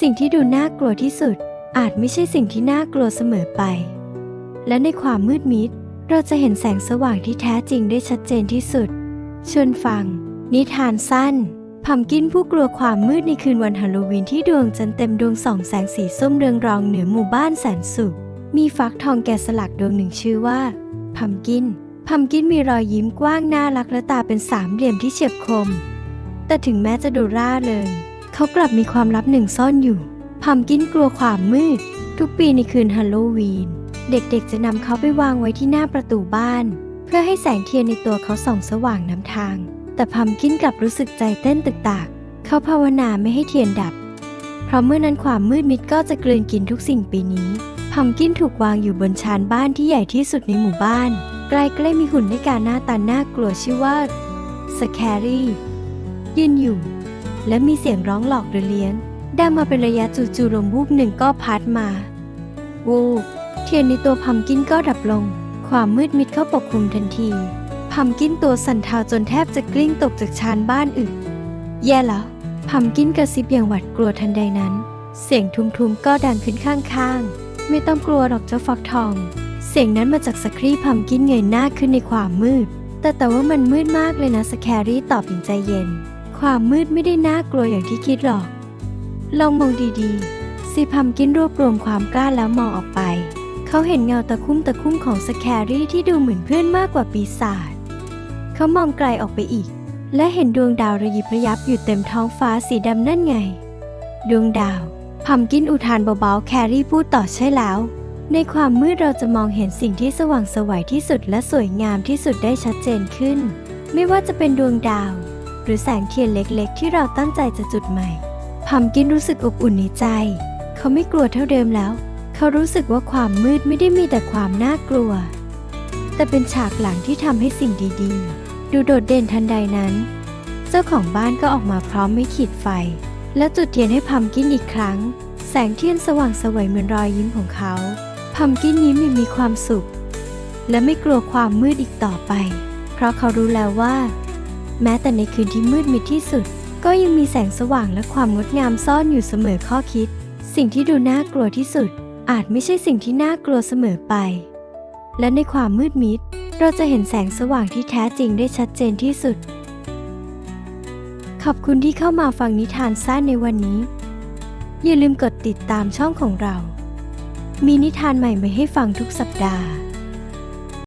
สิ่งที่ดูน่ากลัวที่สุด อาจไม่ใช่สิ่งที่น่ากลัวเสมอไป และในความมืดมิด เราจะเห็นแสงสว่างที่แท้จริงได้ชัดเจนที่สุดชวนฟัง นิทานสั้นพัมกินผู้กลัวความมืดในคืนวันฮาโลวีนที่ดวงจันทร์เต็มดวงส่องแสงสีส้มเรืองรองเหนือหมู่บ้านแสนสุข มีฟักทองแกะสลักดวงหนึ่งชื่อว่าพัมกินพัมกินมีรอยยิ้มกว้างน่ารักและตาเป็นสามเหลี่ยมที่เฉียบคม แต่ถึงแม้จะดูร่าเริง เขากลับมีความลับหนึ่งซ่อนอยู่พัมกินกลัวความมืด ทุกปีในคืนฮาโลวีน เด็กๆจะนำเขาไปวางไว้ที่หน้าประตูบ้าน เพื่อให้แสงเทียนในตัวเขาส่องสว่างนำทาง แต่พัมกินกลับรู้สึกใจเต้นตึกตาก เขาภาวนาไม่ให้เทียนดับ เพราะเมื่อนั้นความมืดมิดก็จะกลืนกินทุกสิ่งปีนี้พัมกินถูกวางอยู่บนชานบ้านที่ใหญ่ที่สุดในหมู่บ้าน ใกล้ๆมีหุ่นในการหน้าตาน่ากลัวชื่อว่าสแครี่ยืนอยู่ และมีเสียงร้องหลอกหรือเลี้ยงดังมาเป็นระยะจู่ๆลมวูบหนึ่งก็พัดมา วูบ เทียนในตัวพัมกินก็ดับลง ความมืดมิดเข้าปกคลุมทันที พัมกินตัวสั่นเทาจนแทบจะกลิ้งตกจากชานบ้านอึดแย่แล้วพัมกินกระซิบอย่างหวาดกลัวทันใดนั้น เสียงทุ้มๆก็ดังขึ้นข้างๆ ไม่ต้องกลัวหรอกเจ้าฟักทอง เสียงนั้นมาจากสครีพัมกินเงยหน้าขึ้นในความมืด แต่แต่ว่ามันมืดมากเลยนะสแครี่ตอบอย่างใจเย็น ความมืดไม่ได้น่ากลัวอย่างที่คิดหรอก ลองมองดีๆซีพัมกินรวบรวมความกล้าแล้วมองออกไป เขาเห็นเงาตะคุ่มตะคุ่มของสแครี่ที่ดูเหมือนเพื่อนมากกว่าปีศาจ เขามองไกลออกไปอีก และเห็นดวงดาวระยิบระยับอยู่เต็มท้องฟ้าสีดำนั่นไง ดวงดาวพัมกินอุทานเบาๆแครี่พูดต่อใช่แล้ว ในความมืดเราจะมองเห็นสิ่งที่สว่างสวัยที่สุดและสวยงามที่สุดได้ชัดเจนขึ้น ไม่ว่าจะเป็นดวงดาว หรือแสงเทียนเล็กๆ ที่เราตั้งใจจะจุดใหม่พัมกินรู้สึกอบอุ่นในใจ เขาไม่กลัวเท่าเดิมแล้ว เขารู้สึกว่าความมืดไม่ได้มีแต่ความน่ากลัว แต่เป็นฉากหลังที่ทำให้สิ่งดีๆ ดูโดดเด่นทันใดนั้น เจ้าของบ้านก็ออกมาพร้อมไม่ขีดไฟ แล้วจุดเทียนให้พัมกินอีกครั้ง แสงเทียนสว่างสวยเหมือนรอยยิ้มของเขาพัมกินยิ้มอย่างมีความสุข และไม่กลัวความมืดอีกต่อไป เพราะเขารู้แล้วว่า แม้แต่ในคืนที่มืดมิดที่สุด ก็ยังมีแสงสว่างและความงดงามซ่อนอยู่เสมอข้อคิด สิ่งที่ดูน่ากลัวที่สุด อาจไม่ใช่สิ่งที่น่ากลัวเสมอไป และในความมืดมิด เราจะเห็นแสงสว่างที่แท้จริงได้ชัดเจนที่สุด ขอบคุณที่เข้ามาฟังนิทานสั้นในวันนี้ อย่าลืมกดติดตามช่องของเรา มีนิทานใหม่มาให้ฟังทุกสัปดาห์